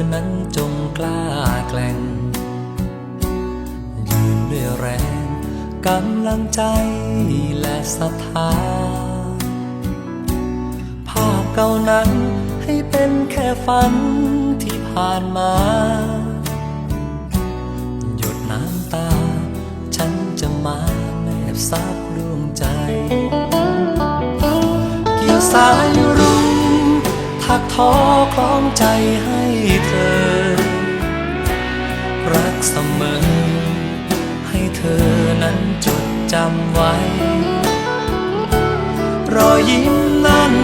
อนั้นจงกล้าแกล่ง ยืนด้วยแรงกำลังใจและศรัทธา ภาพเก่านั้นให้เป็นแค่ฝันที่ผ่านมา หยดน้ำตา ฉันจะมาแนบซับ ถักทอคล้องใจให้เธอ รักเสมอ ให้เธอนั้นจดจำไว้ รอยยิ้มนั้น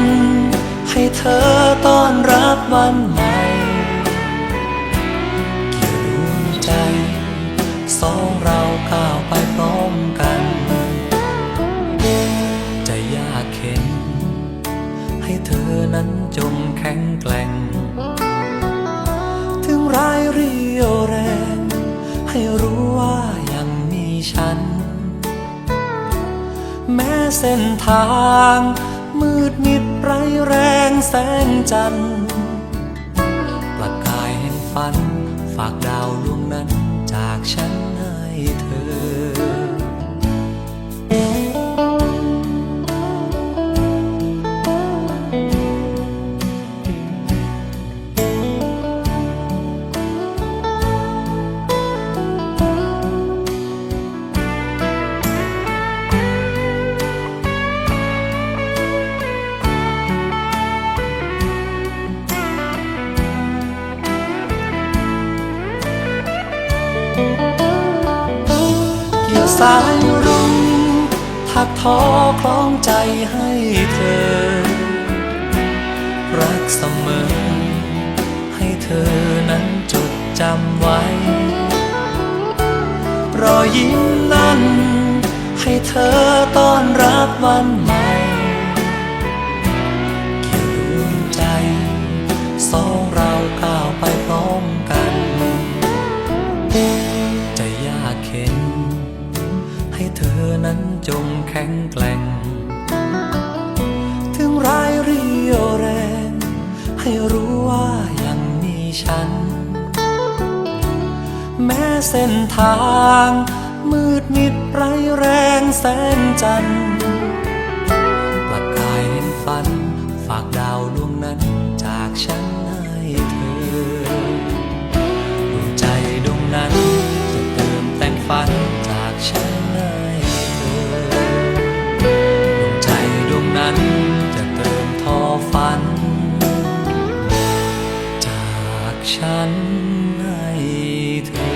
ให้เธอต้อนรับวันใหม่เกี่ยวดวงใจ สองเราก้าวไปพร้อมกัน จะยากเข็น เธอนั้นจงแข็งแกร่ง ถึงร้ายเรียวแรง ให้รู้ว่ายังมีฉัน แม้เส้นทาง มืดมิดไรแรงแสงจันทร์ประกายแห่งฝัน ฝากดาวดวงนั้นจากฉัน เกี่ยวสายรุ้งถักทอคล้องใจให้เธอ รักเสมอ ให้เธอนั้นจดจำไว้ รอยยิ้มนั้น ให้เธอต้อนรับวันใหม่เกี่ยวดวงใจสองเรา เธอนั้นจงแข็งแกร่ง ถึงร้ายเรียวแรง ให้รู้ว่ายังมีฉัน แม้เส้นทาง มืดมิดไรแรงแสงจันทร์ ฝัน จากฉันให้เธอ